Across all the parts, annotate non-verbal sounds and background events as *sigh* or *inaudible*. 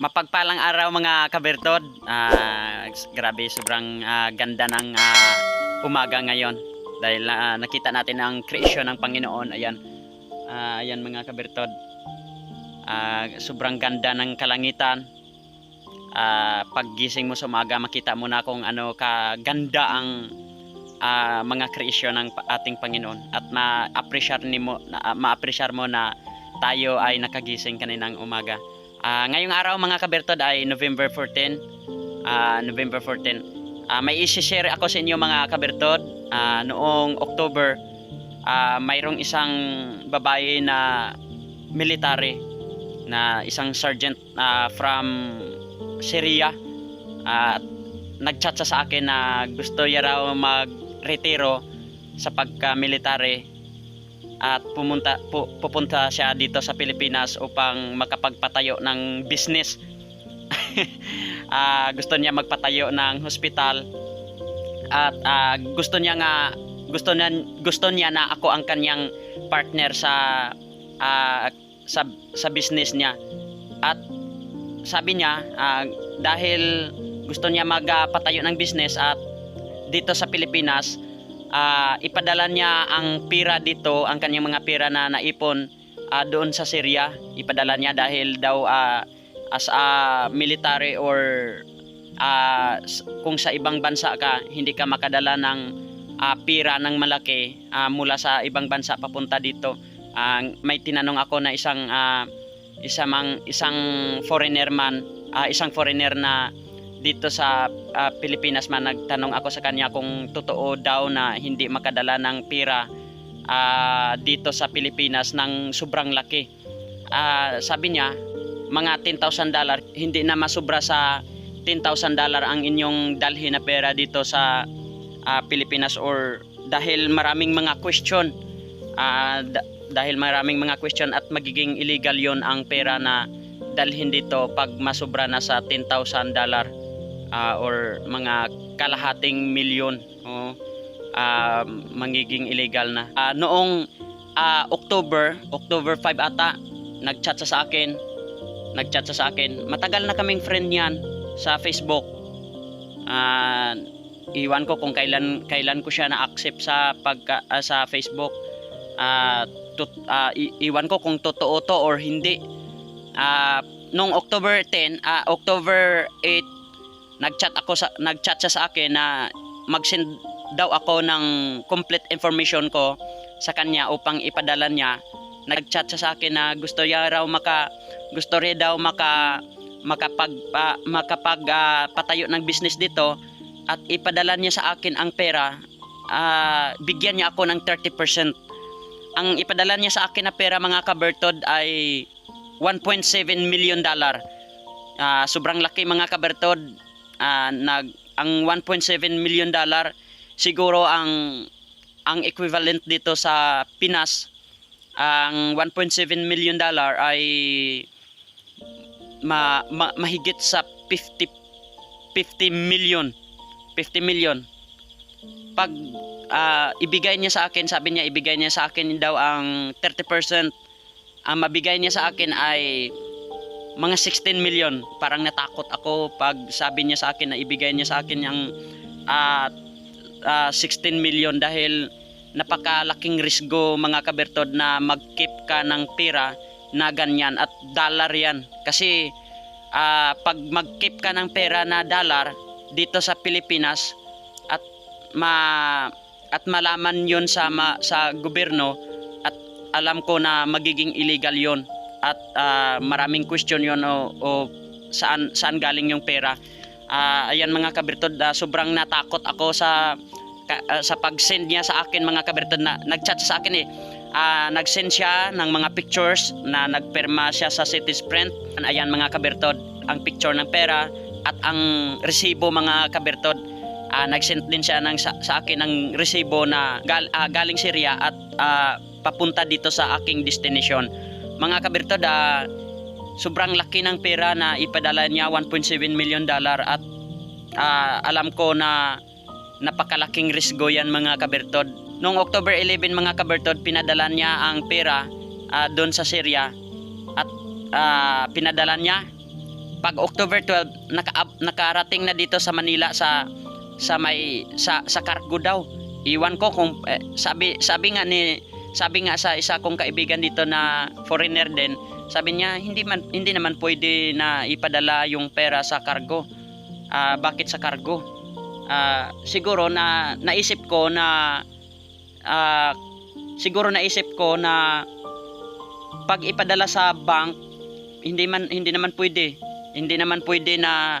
Mapagpalang araw mga kabertod. Ah, grabe, sobrang ah, ganda ng ah, umaga ngayon. Dahil ah, nakita natin ang creation ng Panginoon. Ayan. Ah, ayan mga kabertod. Ah, sobrang ganda ng kalangitan. Ah, paggising mo sa umaga, makita mo na kung ano kaganda ang ah, mga creation ng ating Panginoon at ma-appreciate mo ma-appreciate mo na tayo ay nakagising kaninang umaga. Ah, ngayong araw mga kabertod ay November 14. Ah, November 14. Ah, may i-share ako sa inyo mga kabertod. Ah, noong October, ah, mayroong isang babae na military na isang sergeant ah, from Syria. At nagchat siya sa akin na gusto niya raw mag-retiro sa pagka-military at pumunta pu- pupunta siya dito sa Pilipinas upang makapagpatayo ng business. *laughs* Ah, gusto niya magpatayo ng hospital at ah, gusto niya nga gusto niya gusto niya na ako ang kanyang partner sa ah, sa sa business niya. At sabi niya ah, dahil gusto niya magpatayo ng business at dito sa Pilipinas ah, ipadala niya ang pira dito, ang kanyang mga pira na naipon ah, doon sa Syria. Ipadala niya dahil daw ah, as a military or s- kung sa ibang bansa ka, hindi ka makadala ng ah, pira ng malaki ah, mula sa ibang bansa papunta dito. Ang may tinanong ako na isang ah, isang isang foreigner man, ah, isang foreigner na dito sa ah, Pilipinas man nagtanong ako sa kanya kung totoo daw na hindi makadala ng pira ah, dito sa Pilipinas ng sobrang laki. Ah, sabi niya, mga 10,000 dollar, hindi na masubra sa 10,000 dollar ang inyong dalhin na pera dito sa ah, Pilipinas or dahil maraming mga question da- dahil maraming mga question at magiging illegal yon ang pera na dalhin dito pag masubra na sa 10,000 dollar ah, or mga kalahating milyon o ah, magiging illegal na. Ah, noong ah, October, October 5 ata, nagchat sa akin. Nagchat sa akin. Matagal na kaming friend niyan sa Facebook. Ah, iwan ko kung kailan kailan ko siya na-accept sa pagka ah, sa Facebook. Tut- ah, i- iwan ko kung totoo to or hindi. Ah, nung October 10, ah, October 8 nagchat ako sa nagchat siya sa akin na mag-send daw ako ng complete information ko sa kanya upang ipadala niya. Nagchat siya sa akin na gusto niya raw maka gusto rin daw maka makapag pa, makapag ah, patayo ng business dito at ipadala niya sa akin ang pera. Ah, bigyan niya ako ng 30%. Ang ipadala niya sa akin na pera mga kabertod ay 1.7 million dollar. Ah, sobrang laki mga kabertod. Ah, nag ang 1.7 million dollar siguro ang ang equivalent dito sa Pinas. Ang 1.7 million dollar ay ma, ma- mahigit sa 50 50 million 50 million. Pag ah, ibigay niya sa akin sabi niya ibigay niya sa akin daw ang 30% ang mabigay niya sa akin ay mga 16 million. Parang natakot ako pag sabi niya sa akin na ibigay niya sa akin yung ah, ah, 16 million dahil napakalaking risgo mga kabertod na mag-keep ka ng pera na ganyan at dollar yan. Kasi ah, pag mag-keep ka ng pera na dollar dito sa Pilipinas at ma at malaman yon sa ma, sa gobyerno at alam ko na magiging illegal yon at ah, maraming question yon o, o saan saan galing yung pera. Ah, ayan mga kabirtod, ah, sobrang natakot ako sa ka- ah, sa pag-send niya sa akin mga kabirtod na nag-chat sa akin eh. Ah, nag-send siya ng mga pictures na nagperma siya sa Citizen Ayan mga kabirtod, ang picture ng pera at ang resibo mga kabirtod. Ah, nag-send din siya ng sa, sa akin ng resibo na gal, ah, galing Syria at ah, papunta dito sa aking destination. Mga kabirtod, ah, sobrang laki ng pera na ipadala niya 1.7 million dollar at ah, alam ko na napakalaking risgo yan mga kabirtod. Noong October 11 mga kabirtod, pinadala niya ang pera ah, doon sa Syria at ah, pinadala niya pag October 12 naka, nakarating na dito sa Manila sa sa may sa sa cargo daw. Iwan ko kung eh, sabi sabi nga ni sabi nga sa isa kong kaibigan dito na foreigner din, sabi niya hindi man hindi naman pwede na ipadala yung pera sa cargo. Ah, bakit sa cargo? Ah, siguro na naisip ko na ah, siguro naisip ko na pag ipadala sa bank hindi man hindi naman pwede. Hindi naman pwede na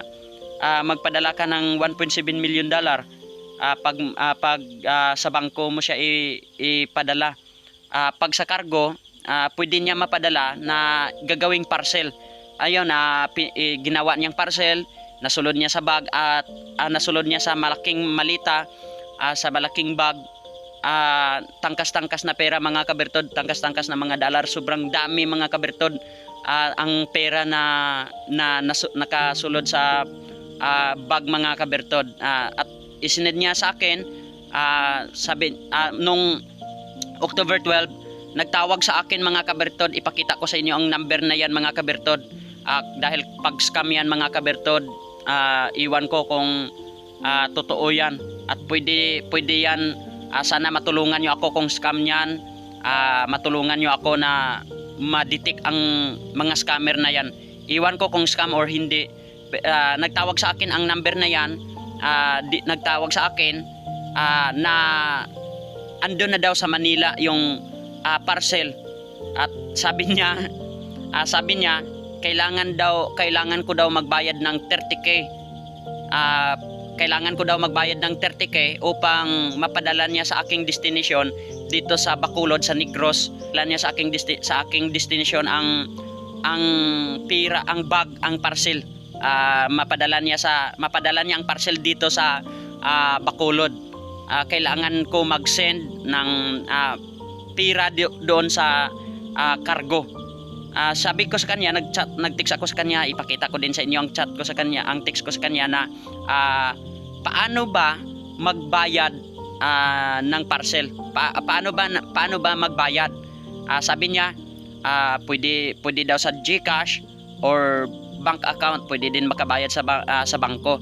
ah, magpadala ka ng 1.7 million dollar ah, pag ah, pag ah, sa bangko mo siya ipadala. Ah, pag sa cargo, ah, pwede niya mapadala na gagawing parcel. Ayun na ginawa niyang parcel, nasulod niya sa bag at ah, nasulod niya sa malaking malita, ah, sa malaking bag. Ah, tangkas-tangkas na pera mga kabertod, tangkas-tangkas na mga dollar, sobrang dami mga kabertod. Ah, ang pera na na nasu- nakasulod sa ah, bag mga kabertod Ah, at isined niya sa akin ah, sabi ah, nung October 12 nagtawag sa akin mga kabertod ipakita ko sa inyo ang number na yan mga kabertod. Ah, dahil pag scam yan mga kabertod ah, iwan ko kung ah, totoo yan. At pwede pwede yan. Ah, sana matulungan nyo ako kung scam yan. Ah, matulungan nyo ako na maditik ang mga scammer na yan. Iwan ko kung scam or hindi. Ah, nagtawag sa akin ang number na yan. Ah, di, nagtawag sa akin ah, na andun na daw sa Manila yung ah, parcel at sabi niya *laughs* ah, sabi niya kailangan daw kailangan ko daw magbayad ng 30k Ah, kailangan ko daw magbayad ng 30k upang mapadala niya sa aking destination dito sa Bacolod sa Negros. Dala niya sa aking sa aking destination ang ang pira, ang bag, ang parcel. Ah, mapadala niya sa mapadala niya ang parcel dito sa ah, Bacolod. Ah, kailangan ko mag-send ng ah, pira di- doon sa ah, cargo. Ah, sabi ko sa kanya, nag-chat, nag-text ako sa kanya, ipakita ko din sa inyo ang chat ko sa kanya, ang text ko sa kanya na ah, paano ba magbayad ah, ng parcel? Pa- paano ba paano ba magbayad? Ah, sabi niya, ah, pwede pwede daw sa GCash or bank account, pwede din makabayad sa ba- ah, sa bangko.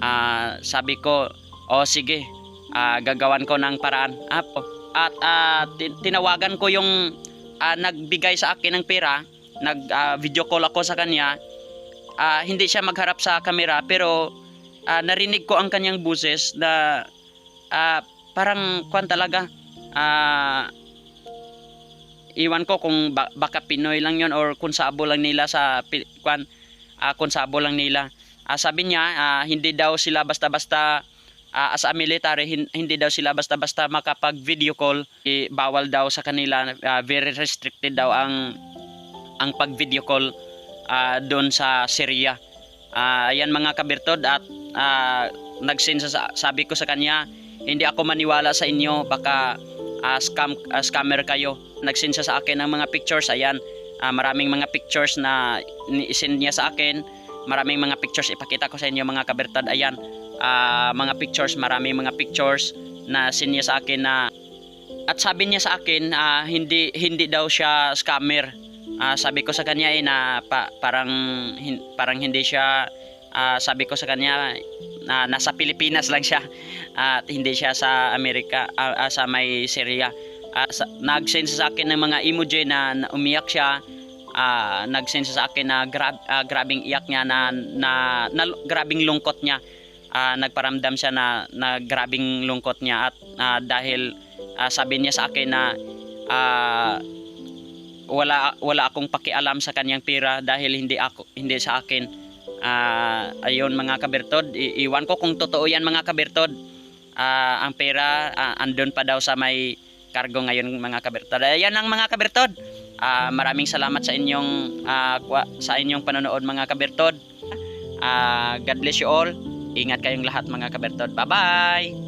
Ah, sabi ko, "O sige, ah, gagawan ko ng paraan." Ah, po. At tin- tinawagan ko yung ah, nagbigay sa akin ng pera, nag ah, video call ako sa kanya. Ah, hindi siya magharap sa camera pero ah, narinig ko ang kanyang boses na ah, parang kwan talaga. Ah, iwan ko kung ba- baka Pinoy lang yon or kung sabo lang nila sa kwan ah, kung sabo lang nila. Ah, sabi niya ah, hindi daw sila basta-basta ah, as a military hin- hindi daw sila basta-basta makapag video call. I, bawal daw sa kanila ah, very restricted daw ang ang pag video call ah, doon sa Syria. Ah, ayan mga kabirtod at ah, nagsin sa sabi ko sa kanya hindi ako maniwala sa inyo baka ah, scam ah, scammer kayo. Nagsin sa akin ng mga pictures ayan. Ah, maraming mga pictures na isin niya sa akin. Maraming mga pictures ipakita ko sa inyo mga kabirtod ayan ah, mga pictures, maraming mga pictures na sinya sa akin na at sabi niya sa akin ah, hindi hindi daw siya scammer. Ah, sabi ko sa kanya eh, na pa, parang hin- parang hindi siya ah, sabi ko sa kanya na nasa Pilipinas lang siya at hindi siya sa Amerika ah, ah, sa may Syria. Ah, sa, nag-send sa akin ng mga emoji na, na umiyak siya ah, nag-send sa akin na grab, ah, grabing iyak niya na, na, na grabing lungkot niya ah, nagparamdam siya na, na grabing lungkot niya at ah, dahil ah, sabi niya sa akin na ah, wala wala akong pakialam sa kanyang pera dahil hindi ako hindi sa akin. Ah, ayun mga kabertod I- iwan ko kung totoo yan mga kabertod. Ah, ang pera ah, andun pa daw sa may cargo ngayon mga kabertod. Ayan ang mga kabertod. Ah, maraming salamat sa inyong kwa- sa inyong panonood mga kabertod. Ah, God bless you all Ingat kayong lahat mga kabertod. Bye-bye!